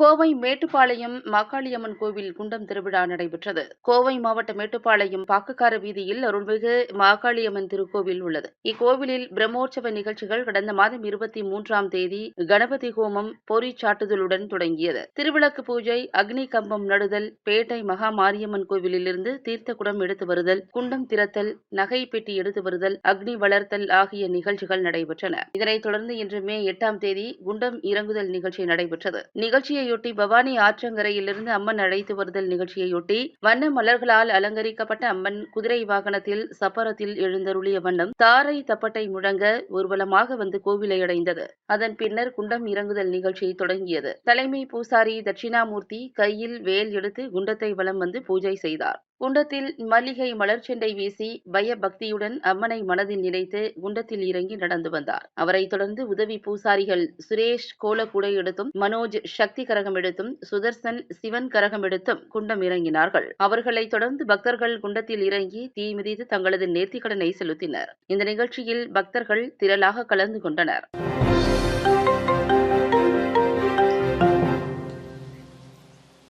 கோவை மேட்டுப்பாளையம் மாக்காளியம்மன் கோவில் குண்டம் திருவிழா நடைபெற்றது. கோவை மாவட்ட மேட்டுப்பாளையம் பாக்குக்கார வீதியில் அருள்மிகு மாக்காளியம்மன் திருக்கோவில் உள்ளது. இக்கோவிலில் பிரம்மோற்சவ நிகழ்ச்சிகள் கடந்த மாதம் இருபத்தி மூன்றாம் தேதி கணபதி ஹோமம் பொறி சாட்டுதலுடன் தொடங்கியது. திருவிளக்கு பூஜை அக்னி கம்பம் நடுதல் பேட்டை மகா மாரியம்மன் கோவிலிலிருந்து தீர்த்த குடம் எடுத்து வருதல் குண்டம் திறத்தல் நகை பெட்டி எடுத்து வருதல் அக்னி வளர்த்தல் ஆகிய நிகழ்ச்சிகள் நடைபெற்றன. இதனைத் தொடர்ந்து இன்று மே எட்டாம் தேதி குண்டம் இறங்குதல் நிகழ்ச்சி நடைபெற்றது. நிகழ்ச்சியை நிகழ்ச்சியையொட்டி பவானி ஆற்றங்கரையிலிருந்து அம்மன் அழைத்து வருதல் நிகழ்ச்சியையொட்டி வண்ண மலர்களால் அலங்கரிக்கப்பட்ட அம்மன் குதிரை வாகனத்தில் சப்பரத்தில் எழுந்தருளிய வண்ணம் தாரை தப்பட்டை முழங்க ஊர்வலமாக வந்து கோவிலை அடைந்தது. அதன் பின்னர் குண்டம் இறங்குதல் நிகழ்ச்சி தொடங்கியது. தலைமை பூசாரி தட்சிணாமூர்த்தி கையில் வேல் எடுத்து குண்டத்தை வலம் வந்து பூஜை செய்தார். குண்டத்தில் மல்லிகை மலர்ச்செண்டை வீசி பயபக்தியுடன் அம்மனை மனதில் நினைத்து குண்டத்தில் இறங்கி நடந்து வந்தார். அவரைத் தொடர்ந்து உதவி பூசாரிகள் சுரேஷ் கோலக்கூடை எடுத்தும் மனோஜ் சக்தி கரகம் எடுத்தும் சுதர்சன் சிவன் கரகம் எடுத்தும் குண்டம் இறங்கினார்கள். அவர்களைத் தொடர்ந்து பக்தர்கள் குண்டத்தில் இறங்கி தீ மிதித்து தங்களது நேர்த்திக்கடனை செலுத்தினர். இந்த நிகழ்ச்சியில் பக்தர்கள் திரளாக கலந்து கொண்டனர்.